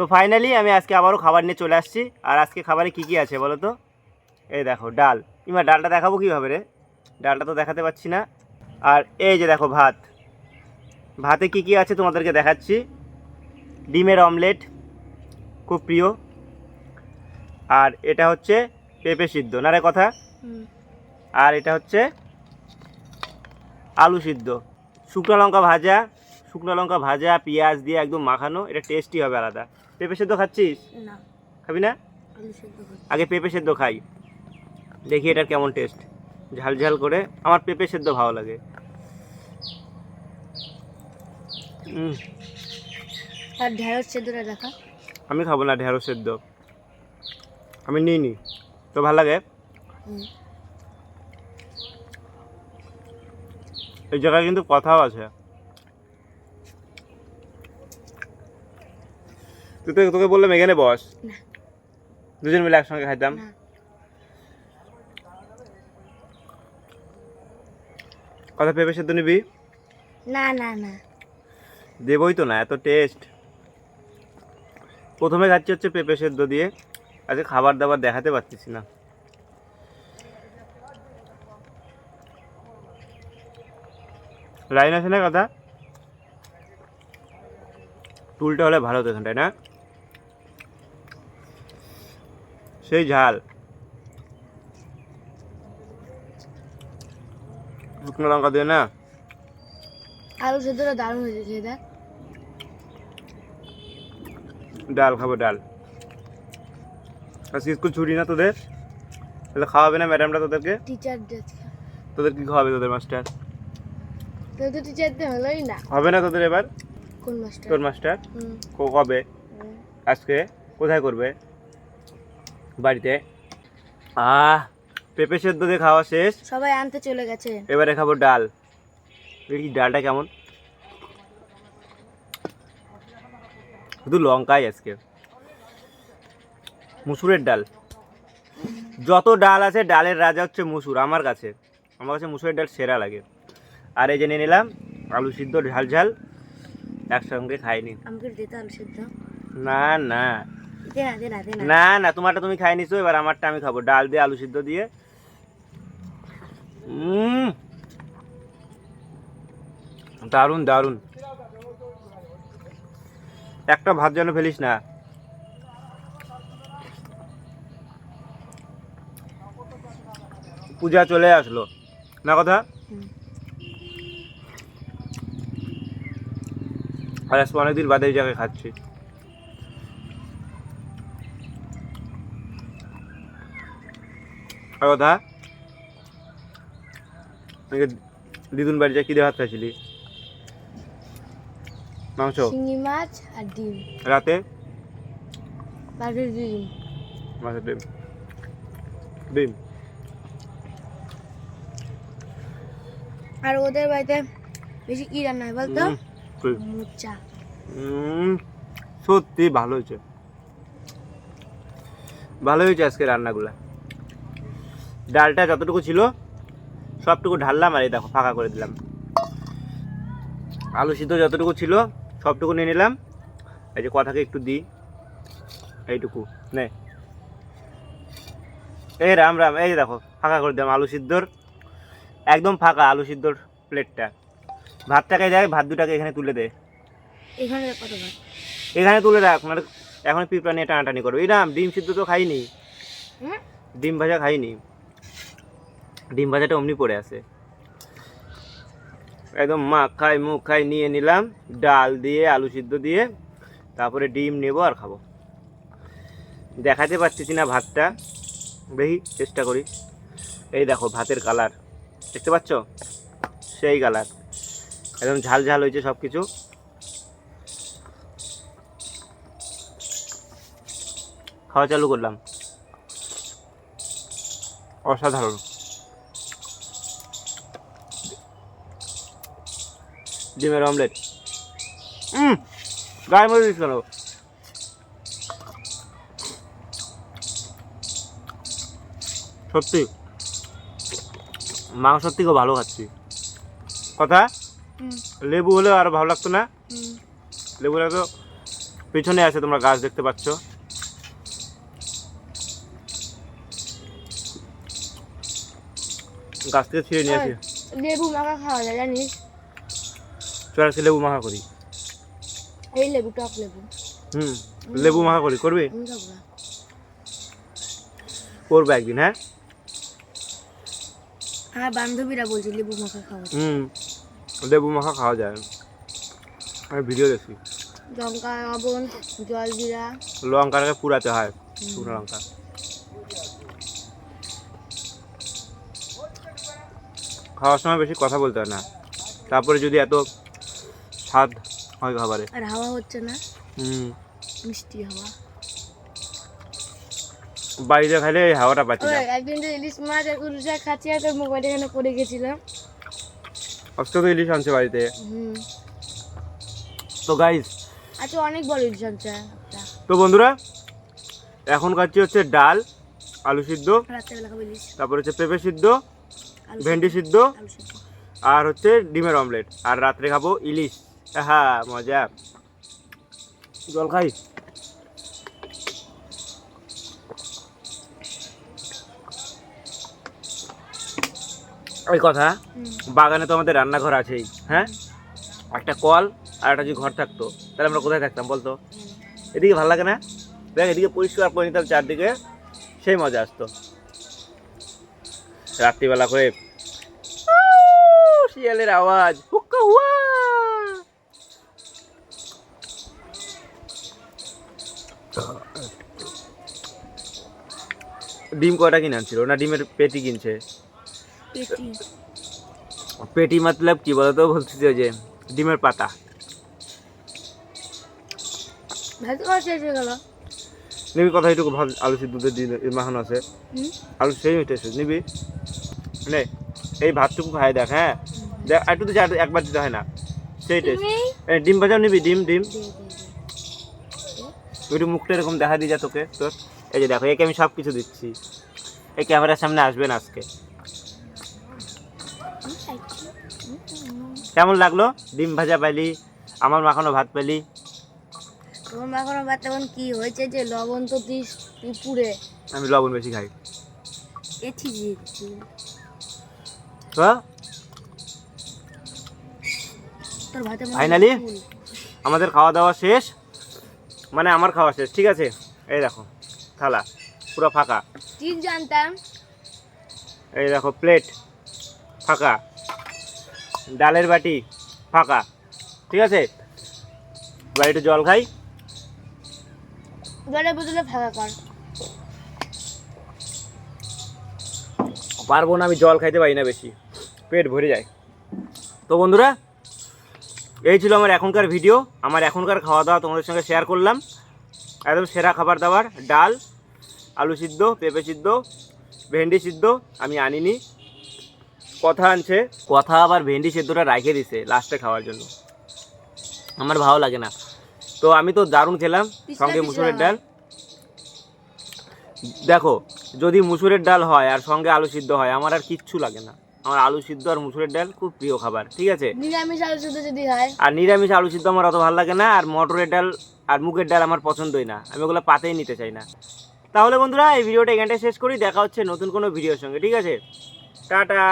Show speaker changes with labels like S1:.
S1: তো ফাইনালি আমি আজকে আবারও খাবার নিয়ে চলে আসছি। আর আজকে খাবারে কি কি আছে বলো তো? এই দেখো ডাল। ইমা ডালটা দেখাবো কীভাবে রে? ডালটা তো দেখাতে পাচ্ছি না। আর এই যে দেখো ভাত। ভাতে কি কি আছে তোমাদেরকে দেখাচ্ছি। ডিমের অমলেট খুব প্রিয়। আর এটা হচ্ছে পেঁপে সিদ্ধ। না রে কথা? আর এটা হচ্ছে আলু সিদ্ধ। শুকনো লঙ্কা ভাজা শুকনো লঙ্কা ভাজা পেঁয়াজ দিয়ে একদম মাখানো। এটা টেস্টি হবে আলাদা। পেঁপে সেদ্ধ খাচ্ছিস?
S2: না।
S1: খাবি না? আগে পেঁপে সেদ্ধ খাই। দেখি এটার কেমন টেস্ট ঝাল ঝাল করে। আমার পেঁপে সেদ্ধ ভালো লাগে।
S2: আর ঢেঁড়স সেদ্ধটা দেখা।
S1: আমি খাব না ঢেঁড়স সেদ্ধ। আমি নিই নি তো ভালো লাগে? এই জায়গায় কিন্তু কথাও আছে। তুই তো তোকে বললাম এখানে বস। দুজন মিলে একসঙ্গে খাইতাম। কথা পেঁপে সেদ্ধ নিবি?
S2: না না না।
S1: দেবই তো না এত টেস্ট প্রথমে খাচ্ছি হচ্ছে পেঁপে সেদ্ধ দিয়ে। আজকে খাবার দাবার দেখাতে পারতেছি না। লাইন আছে না কথা? টুলটা হলে ভালো হতো এখানটায় না? সেই ঝাল। শুকনো লঙ্কা দিয়ে না?
S2: আলু সেদ্ধটা দারুণ হয়েছে দেখ।
S1: ডাল খাব ডাল। আজকে স্কুল ছুটি না তোদের? তাহলে খাওয়াবে না ম্যাডামটা তোদেরকে?
S2: টিচার
S1: তোদের কি খাওয়াবে তোদের মাস্টার?
S2: তো তো টিচার তো হলোই না।
S1: হবে না তোদের এবার?
S2: কোন মাস্টার?
S1: তোর মাস্টার? কবে? আজকে? কোথায় করবে? বাড়িতে। আহ পেঁপে সেদ্ধ দিয়ে খাওয়া শেষ।
S2: সবাই আনতে চলে গেছে।
S1: এবারে খাব ডাল। দেখি ডালটা কেমন। শুধু লঙ্কাই আজকে। মুসুরের ডাল। যত ডাল আছে ডালের রাজা হচ্ছে মুসুর আমার কাছে। আমার কাছে মুসুরের ডাল সেরা লাগে। আর এই যে নিয়ে নিলাম আলু সিদ্ধ ঝাল ঝাল। একসঙ্গে খাইনি।
S2: আমাকে দিতে আলু সেদ্ধ।
S1: না না।
S2: না না
S1: তোমারটা তুমি খাই নিছো এবার আমারটা আমি খাব। ডাল দিয়ে আলু সিদ্ধ দিয়ে। উম, দারুণ দারুণ। একটা ভাত যেন ফেলিস না। পূজা চলে আসলো। না কথা? আর অনেকদিন বাদে এই জায়গায় খাচ্ছি। আর কথা দিদুন বাড়ি যা কি মাংস?
S2: শিঙি মাছ আর ডিম।
S1: রাতে?
S2: বাকি ডিম।
S1: মাছের ডিম। ডিম?
S2: আর ওদের বাড়িতে বেশি কি রান্না হয় বলতো? মোচা।
S1: সত্যি ভালো হয়েছে। ভালো হয়েছে আজকে রান্নাগুলা। ডালটা যতটুকু ছিল সবটুকু ঢাললাম আর এই দেখো ফাঁকা করে দিলাম। আলু সিদ্ধ যতটুকু ছিল সবটুকু নিয়ে নিলাম। এই যে কথাকে একটু দিই। এইটুকু নে। এই রাম রাম এই যে দেখো ফাঁকা করে দিলাম আলু সিদ্ধর। একদম ফাঁকা আলু সিদ্ধর প্লেটটা। ভাতটাকে যায় ভাত দুটাকে এখানে তুলে দে।
S2: এখানে
S1: এখানে তুলে রাখ মানে এখন পিঁপড়া নিয়ে টানাটানি করবে। এই না ডিম সিদ্ধ তো খাইনি? ডিম ভাজা খাইনি। ডিম ভাজাটা অমনি পড়ে আছে। একদম মাখ খাই মুখ, খাই নিয়ে নিলাম, ডাল দিয়ে, আলু সিদ্ধ দিয়ে, তারপরে ডিম নেব আর খাব। দেখাতে পারতেছি না ভাতটা? দেখি, চেষ্টা করি। এই দেখো, ভাতের কালার। দেখতে পাচ্ছ? সেই কালার। একদম ঝাল ঝাল হয়েছে সব কিছু খাওয়া চালু করলাম। অসাধারণ। ডিমের অমলেট। হুম গায়ে দিস কেন? সত্যি। মাংসর থেকেও ভালো খাচ্ছি। কথা? লেবু হলেও আরও ভালো লাগতো না? লেবুটা তো পেছনে আছে তোমরা গাছ দেখতে পাচ্ছ। গাছ থেকে ছিঁড়ে নিয়ে আসি।
S2: লেবু মাখা খাওয়া যায় জানিস?
S1: চল আজকে লেবু মাখা করি।
S2: এই লেবু টক লেবু।
S1: হুম লেবু মাখা করি করবি। করব একদিন হ্যাঁ?
S2: আমার বান্ধবীরা বলছে লেবু মাখা খাওয়া
S1: হুম লেবু মাখা খাওয়া যায়। আমি ভিডিও দেখি
S2: লঙ্কা লবণ জল জিরা।
S1: লঙ্কাটাকে পুরাতে হয় শুকনো লঙ্কা। খাওয়ার সময় বেশি কথা বলতে হয় না। তারপরে যদি এত স্বাদ হয় খাবারে।
S2: আর হাওয়া হচ্ছে না?
S1: হুম।
S2: মিষ্টি হাওয়া।
S1: বাড়িতে খাইলে এই হাওয়াটা পাচ্ছি না।
S2: একদিন যে ইলিশ মাছ আর উলু খাচ্ছি আর তোর মোবাইল এখানে পড়ে গেছিলাম।
S1: আজকে তো ইলিশ আনছে বাড়িতে।
S2: হুম।
S1: তো গাইজ
S2: আচ্ছা অনেক বড় ইলিশ আনছে
S1: তো বন্ধুরা এখন খাচ্ছি হচ্ছে ডাল আলু সিদ্ধ তারপর হচ্ছে পেঁপে সিদ্ধ ভেন্ডি সিদ্ধ আর হচ্ছে ডিমের অমলেট আর রাত্রে খাব ইলিশ। হ্যাঁ মজা। জল খাই? ওই কথা বাগানে তো আমাদের রান্নাঘর আছেই হ্যাঁ? একটা কল আর একটা যদি ঘর থাকতো তাহলে আমরা কোথায় থাকতাম বলতো? এদিকে ভালো লাগে না? দেখ এদিকে পরিষ্কার করে নিতাম চারদিকে সেই মজা আসতো। রাত্রিবেলা করে শিয়ালের আওয়াজ হুক্কা হুয়া! ডিম কয়টা কিনে আনছিল? না ডিমের পেটি কিনছে?
S2: পেটি।
S1: মতলব কি বলতো? বলতেছি যে ডিমের পাতা। নিবি কথা একটু ভাব আলু সিদ্ধ দিয়ে মাখানো আছে। আলু সেই টেস্ট নিবি? নে এই ভাতটুকু খাই দেখ হ্যাঁ? দেখ একটু তো যা- একবার দিতে হয় না। সেই টেস্ট। ডিম ভাজাও নিবি? ডিম ডিম। একটু মুখটা এরকম দেখা দিয়ে যা তোকে তোর। এই যে দেখো একে আমি সব কিছু দিচ্ছি। এই ক্যামেরার সামনে আসবে না আজকে। কেমন লাগল? ডিম ভাজা পেলি আমার মাখানো ভাত পেলি
S2: তোমার মাখানো ভাত তখন কি হয়েছে যে লবণ তো দিস তুই
S1: আমি লবণ বেশি খাই।
S2: এছি দিচ্ছি? ফুল।
S1: আমাদের খাওয়া দাওয়া শেষ। মানে আমার খাওয়া শেষ ঠিক আছে? এই দেখো থালা পুরো ফাঁকা।
S2: ঠিক জানতাম
S1: এই দেখো প্লেট ফাঁকা। ডালের বাটি ফাঁকা ঠিক আছে? এবার একটু জল খাই।
S2: জলের বোতলে ফাঁকা কর।
S1: পারব না আমি জল খাইতে পারি না বেশি পেট ভরে যায়। তো বন্ধুরা এই ছিল আমার এখনকার ভিডিও আমার এখনকার খাওয়া দাওয়া তোমাদের সঙ্গে শেয়ার করলাম। একদম সেরা খাবার দাবার ডাল আলু সিদ্ধ পেঁপে সিদ্ধ ভেন্ডি সিদ্ধ আমি আনিনি। কথা আনছে কথা আবার ভেন্ডি সিদ্ধটা রাখে দিছে লাস্টে খাওয়ার জন্য। আমার ভালো লাগে না। তো আমি তো দারুণ খেলাম সঙ্গে মুসুরের ডাল। দেখো যদি মুসুরের ডাল হয় আর সঙ্গে আলু সিদ্ধ হয় আমার আর কিচ্ছু লাগে না। আমার আলু সিদ্ধ আর মুসুরের ডাল খুব প্রিয় খাবার ঠিক আছে?
S2: নিরামিষ আলু সিদ্ধ যদি হয়?
S1: আর নিরামিষ আলু সিদ্ধ আমার অত ভালো লাগে না আর মটরের ডাল আর মুগের ডাল আমার পছন্দই না আমি ওগুলো পাতেই নিতে চাই না। তাহলে বন্ধুরা এই ভিডিওটা এখানটায় শেষ করি দেখা হচ্ছে নতুন কোনো ভিডিওর সঙ্গে ঠিক আছে? টাটা!